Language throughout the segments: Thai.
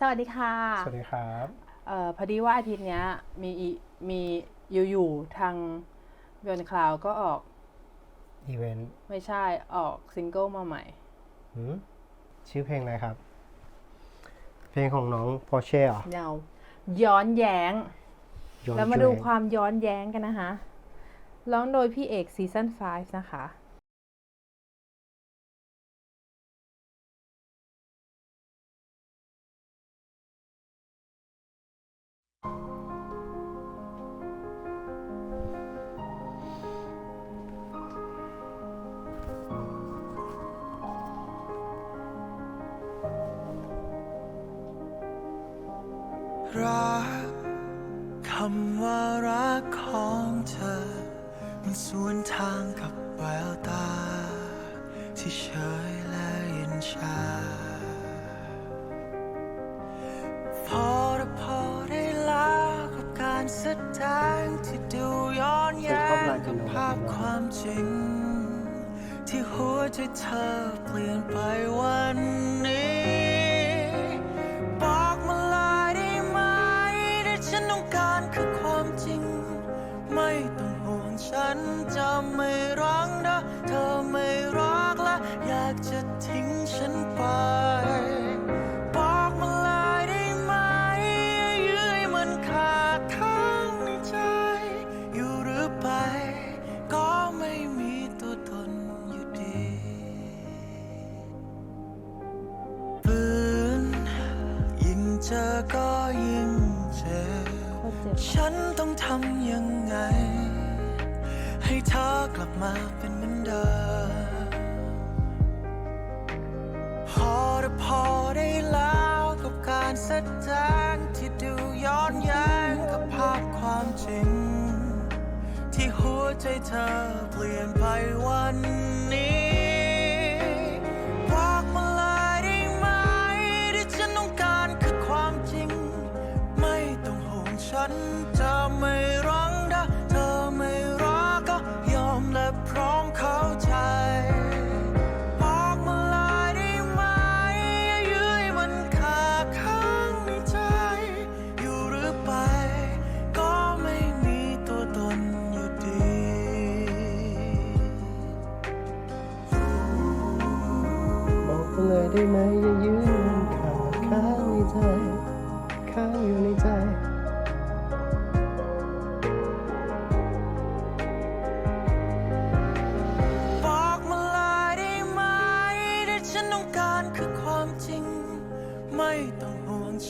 สวัสดีค่ะ สวัสดีครับเอ่อพอดีว่าอาทิตย์เนี้ยมีอีมีอยู่ๆทางเบ n นคลาวก็ออกอีเวนต์ไม่ใช่ออกซิงเกิลมาใหม่ หืมชื่อเพลงอะไรครับ เพลงของน้องพอเช่เหรอเดาย้อนแย้ง ย้อนแล้วมาดูแย้งความย้อนแย้งกันนะคะ ร้องโดยพี่เอกซีซั่น5นะคะ รักคำว่ารักของเธอ มันสวนทางกับแววตา ที่เฉยและเย็นชา พอได้พอได้ลากับการแสดงที่ดูย้อนแย้งกับภาพความจริง ที่หัวใจเธอเปลี่ยนไปวัน ฉันต้องทำยังไง ให้เธอกลับมาเป็นเหมือนเดิมพอได้พอได้แล้วกับการแสดงที่ดูย้อนแย้งกับภาพความจริง ที่หัวใจเธอเปลี่ยนไปวันนี้ จ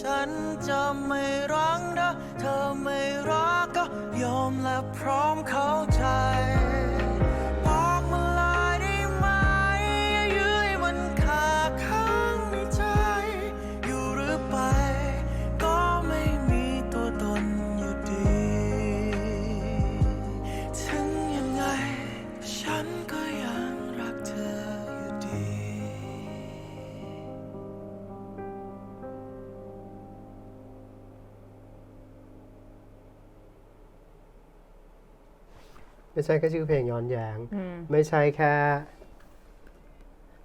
ฉันจะไม่รังนะเธอไม่รักก็ยอมและพร้อม ไม่ใช่แค่ชื่อเพลงย้อนแย้งอืมไม่ใช่แค่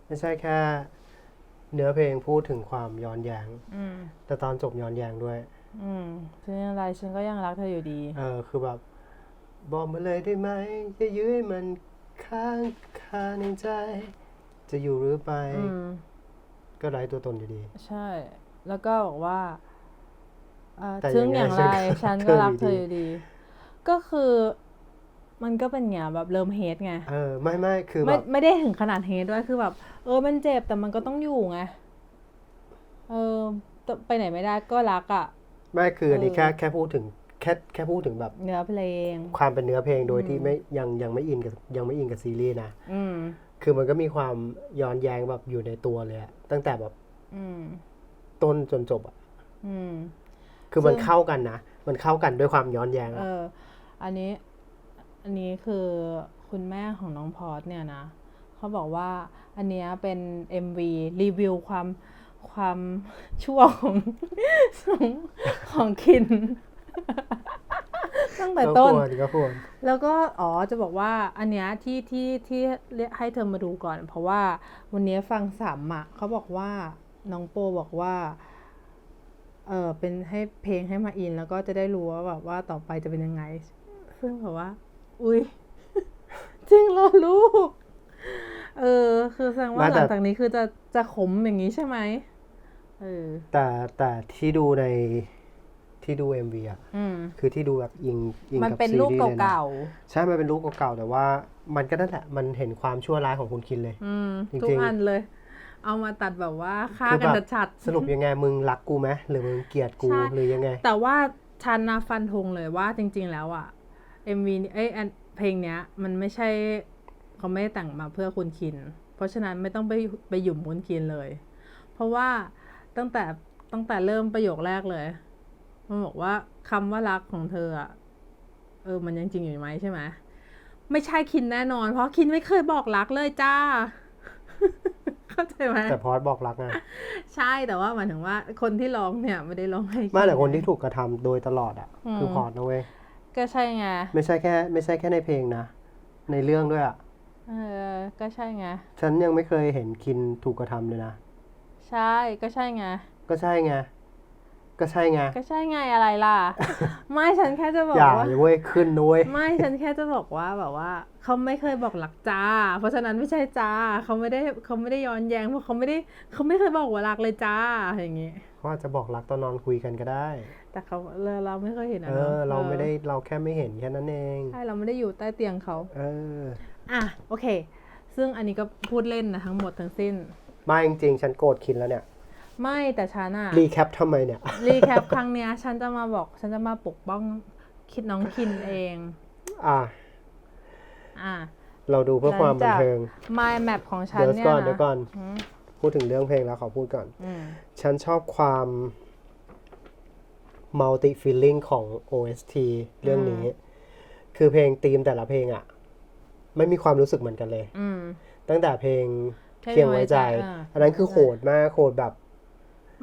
ไม่ใช่แค่ เนื้อเพลงพูดถึงความย้อนแย้งอืมแต่ตอนจบย้อนแย้งด้วยอืมถึงอย่างไรฉันก็ยังรักเธออยู่ดี เออ คือแบบ บอกมาเลยได้ไหมจะยื้อให้มันค้างคาในใจ จะอยู่หรือไปอืมก็ไร้ตัวตนอยู่ดี ใช่ แล้วก็บอกว่าเอ่อแต่ถึงยังไงอย่างไรฉัฉันนก็ก็รัรักกเธเธออออยู่ยู่ดี ก็คือ มันก็เป็นอย่างแบบเริ่มเฮดไงเออไม่ไม่คือแบไม่บไม่ได้ถึงขนาดเฮดด้วยคือแบบ เออมันเจ็บแต่มันก็ต้องอยู่ไงเออแต่ไปไหนไม่ได้ก็รักอะ ไม่คืออันนี้เออแค่แค่พูดถึงแค่แค่พูดถึงแบบเนื้อเพลง ความเป็นเนื้อเพลงโดยอืมที่ไม่ยังยังไม่อินกับยังไม่อินกับซีรีส์นะอืม คือมันก็มีความย้อนแย้งแบบอยู่ในตัวเลยอะตั้งแต่แบบอืม ต้นจนจบอะอืม คือมันซึ่ง เข้ากันนะมันเข้ากันด้วยความย้อนแย้งเออะอ อันนี้ อันนี้คือคุณแม่ของน้องพอร์ตเนี่ยนะเขาบอกว่าอันเนี้ยเป็น MV รีวิวความความชั่วของของของคิน ตั้งแต่ก็ต้นควรก็ควรแล้วก็อ๋อจะบอกว่าอันเนี้ยที่ที่ที่เรียกให้เธอมาดูก่อน เพราะว่าวันนี้ฟังสามอะเขาบอกว่าน้องโปบอกว่าเออเป็นให้เพลงให้มาอิน แล้วก็จะได้รู้ว่าแบบว่าต่อไปจะเป็นยังไง ซึ่งแบบว่า อุ้ยจริงเหรอลูก เออ คือแสดงว่าไม่หแต่ลังจากนี้คือจะจะขมอย่างนี้ใช่ไหมเออแต่แต่ที่ดูในที่ดู MV อะอืมคือที่ดูแบบอิงอิงมันกับเป็นซีรูปรีส์เลยนะเก่าใช่ มันเป็นรูปเก่าๆ แต่ว่ามันก็นั่นแหละ มันเห็นความชั่วร้ายของคุณคินเลยๆอืมจริงๆทุกอันเลย เอามาตัดแบบว่าฆ่าคือกันแบบชัดสรุปยังไงมึงรักกูไหมหรือมึงเกลียดกูใช่หรือยังไงๆแต่ว่าชันนะฟันธงเลยว่าจริง ๆ แล้วอะ MV นี้เอ้ยอันเพลงเนี้ย มันไม่ใช่เขาไม่ได้แต่งมาเพื่อคุณคิน เพราะฉะนั้นไม่ต้องไปไปหยุ่มคุณคินเลย เพราะว่าตั้งแต่ตั้งแต่เริ่มประโยคแรกเลย มันบอกว่าคำว่ารักของเธออะเออ มันยังจริงอยู่ไหมใช่ไหมไม่ใช่คินแน่นอน เพราะคินไม่เคยบอกรักเลยจ้า เข้าใจไหมแต่พอสบอกรักนะใช่แต่ว่าหมายถึงว่าคนที่ร้องเนี่ย ไม่ได้ร้องให้ไม่แต่คนไงที่ถูกกระทำโดยตลอดอะอืมคือพอสนะเว้ย ก็ใช่ไง ไม่ใช่แค่ไม่ใช่แค่ในเพลงนะ ในเรื่องด้วยอะ เออ ก็ใช่ไง ฉันยังไม่เคยเห็นคินถูกกระทำเลยนะ ใช่ ก็ใช่ไง ก็ใช่ไง ก็ใช่ไง ก็ใช่ไงอะไรล่ะ ไม่ฉันแค่จะบอกอย่าว่าเว้ยขึ้นนะเว้ยไม่ฉันแค่จะบอกว่าแบบว่า เขาไม่เคยบอกหลักจ้า เพราะฉะนั้นไม่ใช่จ้าเขาไม่ได้เขาไม่ได้ย้อนแย้งเพราะเขาไม่ได้เขาไม่เคยบอกว่ารักเลยจ้าอย่างงี้ เขาอาจจะบอกรักตอนนอนคุยกันก็ได้ แต่เขาเราเราไม่เคยเห็นอะเอเนาะอ เราไม่ได้เราแค่ไม่เห็นแค่นั้นเองใช่เราไม่ได้อยู่ใต้เตียงเขาเอออะโอเค ซึ่งอันนี้ก็พูดเล่นนะทั้งหมดทั้งสิ้น ไม่จริงๆฉันโกรธคินแล้วเนี่ยไม่แต่ฉันอะรีแคปทำไมเนี่ย รีแคปครั้งเนี้ยฉันจะมาบอกฉันจะมาปกป้องคิดน้องคินเอง อะอะ เราดูเพื่อความบันเทิง My Map ของฉันเดี๋ยวเนี่ยก่อนนะเดี๋ยวก่อน อืมพูดถึงเรื่องเพลงแล้วขอพูดก่อน อืม ฉันชอบความ multi feeling ของ OST เรื่องนี้ คือเพลงธีมแต่ละเพลงอะไม่มีความรู้สึกเหมือนกันเลยอืมตั้งแต่เพลงเพลงเพียงไว้ใจอ่าอันนั้นคือโหดมากโหดแบบ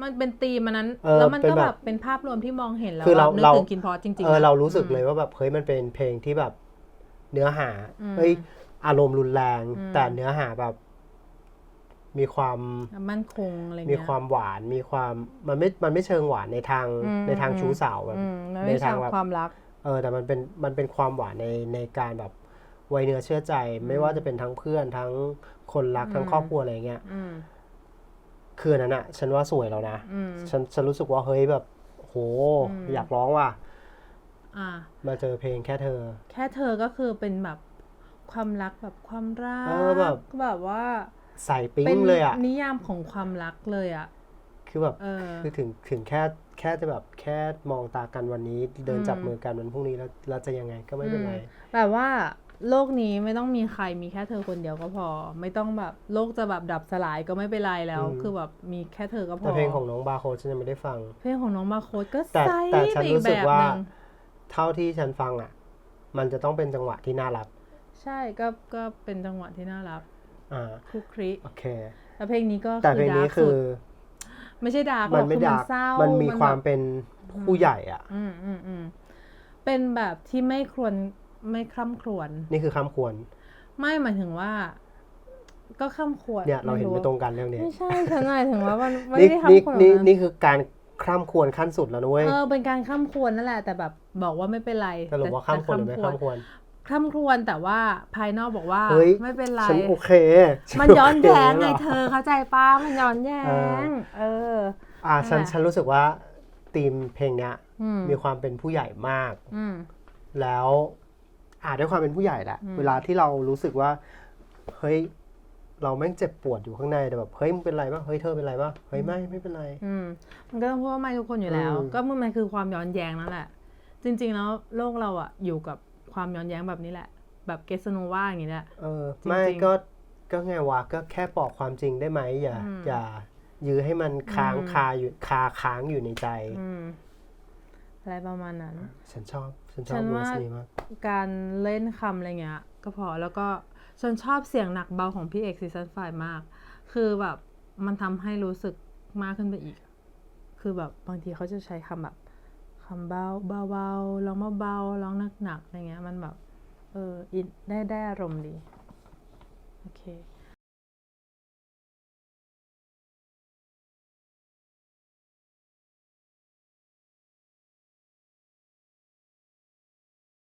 มันเป็นธีมมันนั้นเออแล้วมันเป็นก็แบบแบบเป็นภาพรวมที่มองเห็นแล้วคือเราแบบนึกเราถึงกินพอจริงๆเออนะเรารู้สึกเลยว่าแบบเฮ้ยมันเป็นเพลงที่แบบเนื้อหาอืมเฮ้ยอารมณ์รุนแรงอืมแต่เนื้อหาแบบ มีความมั่นคงอะไรมีเงี้ยความหวานมีความมันไม่มันไม่เชิงหวานในทางอืมในทางอืมชู้สาวแบบอืมมันในไม่ใช่ทางแบบความรักเออแต่มันเป็นมันเป็นความหวานในในการแบบไว้เนื้อเชื่อใจ ไม่ว่าจะเป็นทั้งเพื่อนทั้งคนรักทั้งอืมครอบครัวอะไรเงี้ยอืมคืออนนั้นอะฉันว่าสวยแล้วนะอืมฉันฉันรู้สึกว่าเฮ้ยแบบโหอืมอยากร้องว่ะอ่ามาเจอเพลงแค่เธอ แค่เธอก็คือเป็นแบบความรักแบบความรักเออแบบแบบว่า ใส่ปิ๊เป็งนเลยอะนิยามของความรักเลยอะ คือแบบเออ คือถึงถึงแค่แค่จะแบบแค่มองตากันวันนี้เดินอืมจับมือกันวันพรุ่งนี้แล้วแล้วจะยังไงก็ไม่เป็นไร แบบว่าโลกนี้ไม่ต้องมีใครมีแค่เธอคนเดียวก็พอ ไม่ต้องแบบโลกจะแบบดับสลายก็ไม่เป็นไรแล้ว อืม คือแบบมีแค่เธอก็พอแต่เพลงของน้องบาร์โค้ดฉันยังไม่ได้ฟัง เพลงของน้องมาโคดก็แต่ไซแต่ส์ฉันไปอีรู้กสึแบกบว่า หนึ่งเท่าที่ฉันฟังอะมันจะต้องเป็นจังหวะที่น่ารัก ใช่ก็ก็เป็นจังหวะที่น่ารักอ่า คลุกคลิโอเคแล้วเพลงนี้ก็แต่คือเพลงดานี้ร์กคืสุอดไม่ใช่ดาร์กหรมัอนกไม่คือดัมันกเศร้ามัมันมีความแบบเป็นผู้ใหญ่อะอืมอืมอืมเป็นแบบที่ไม่ควรไม่คร่ำครวญนี่คือคำควร ไม่หมายถึงว่า ก็คร่ำครวญเนี่ยเราเห็นไม่ว่าตรงกันเรื่องนี้ไม่ใช่ฉันหมายถึงว่ามันไม่นี่ได้นี่คำควรนี่แบบนี่คือการคร่ำควรขั้นสุดแล้วนะเว้ยเออเป็นการคร่ำครวญนั่นแหละแต่แบบบอกว่าไม่เป็นไรสรุปว่าแต่ข้ามควรหรือไม่แต่ข้ามควร คร่ำครวญแต่ว่าภายนอกบอกว่า เฮ้ย ไม่เป็นไร ฉันโอเคฉัมันย้อนโเคแย้งไงหรเธอเข้าใจป้ามันย้อนแย้เอองเออ อ่าฉันนั่นแหละฉันรู้สึกว่าธีมเพลงเนี้ยอืมมีความเป็นผู้ใหญ่มาก อืม แล้วอ่าด้วยความเป็นผู้ใหญ่แหละ อืม เวลาที่เรารู้สึกว่า เฮ้ย เราแม่งเจ็บปวดอยู่ข้างในแต่แบบเฮ้ยมึงเป็นไรปะเฮ้ยเธอเป็นไรปะเฮ้ยไม่ไม่เป็นไร อืมมันก็ต้องพูดว่าไม่ทุกคนอยู่แล้ว อืม ก็มันมันคือความย้อนแย้งนั่นแหละ จริง ๆ แล้วโลกเราอะอยู่กับ ความย้อนแย้งแบบนี้แหละ แบบเกสโนวาอย่างนี้แหละเออจริงๆไม่ก็ก็ไงวะก็แค่บอกความจริงได้ไหมอย่าอืมอย่ายื้อให้มันค้างอืมคาอยู่คาค้างอยู่ในใจอืมอะไรประมาณนั้น ฉันชอบฉันชฉัอบนเวอว่าร์สนี้มากการเล่นคำอะไรเงี้ย ก็พอแล้วก็ฉันชอบเสียงหนักเบาของพี่เอกซีซันไฟมาก คือแบบมันทำให้รู้สึกมากขึ้นไปอีก คือแบบบางทีเขาจะใช้คำแบบ คำเบาเบาเบาๆร้องเบาๆร้องหนักๆอะไรเงี้ยมันแบบเออได้ได้อารมณ์ดี โอเค